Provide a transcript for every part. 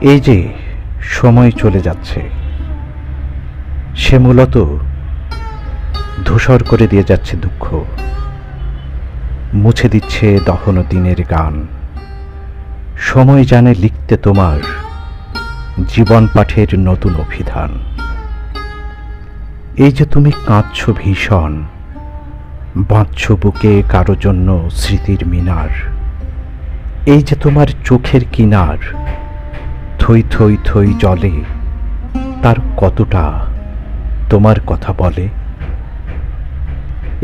এই যে সময় চলে যাচ্ছে, সে মূলত ধূসর করে দিয়ে যাচ্ছে দুঃখ। মুছে দিচ্ছে দহন দিনের গান। সময় জানে লিখতে তোমার জীবন পাঠের নতুন অভিধান। এই যে তুমি কাঁদছ ভীষণ, বাঁধছ বুকে কারও জন্য স্মৃতির মিনার। এই যে তোমার চোখের কিনার থই থই থই জলে, তার কতটা তোমার কথা বলে?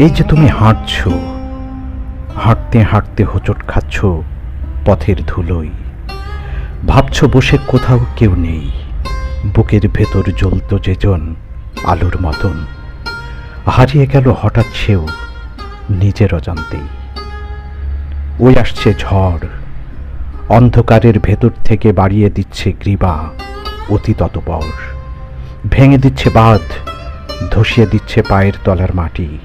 এই যে তুমি হাঁটছ, হাঁটতে হাঁটতে হোঁচট খাচ্ছ পথের ধুলোই ভাবছ বসে কোথাও কেউ নেই, বুকের ভেতর জ্বলত যেজন আলোর মতন। হারিয়ে গেল হঠাৎ সেও নিজের অজান্তেই। ওই আসছে ঝড় অন্ধকারের ভেতর থেকে বাড়িয়ে দিচ্ছে গ্রীবা, অতি ততপর। ভেঙে দিচ্ছে বাঁধ, ধসিয়ে দিচ্ছে পায়ের তলার মাটি।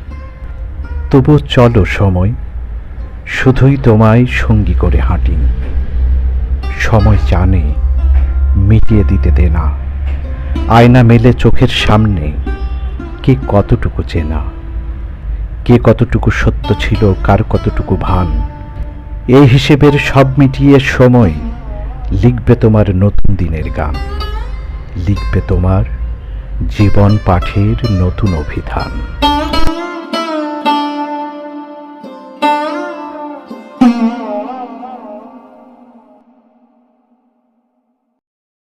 তবু চলো সময়, শুধুই তোমায় সঙ্গী করে হাঁটি। সময় জানে, মিটিয়ে দিতে দে না। আয়না মেলে চোখের সামনে, কে কতটুকু চেনা? কে কতটুকু সত্য ছিল, কার কতটুকু ভান? এই হিসেবের সব মিটিয়ে সময় লিখবে তোমার নতুন দিনের গান। লিখবে তোমার জীবন পাঠের নতুন অভিধান।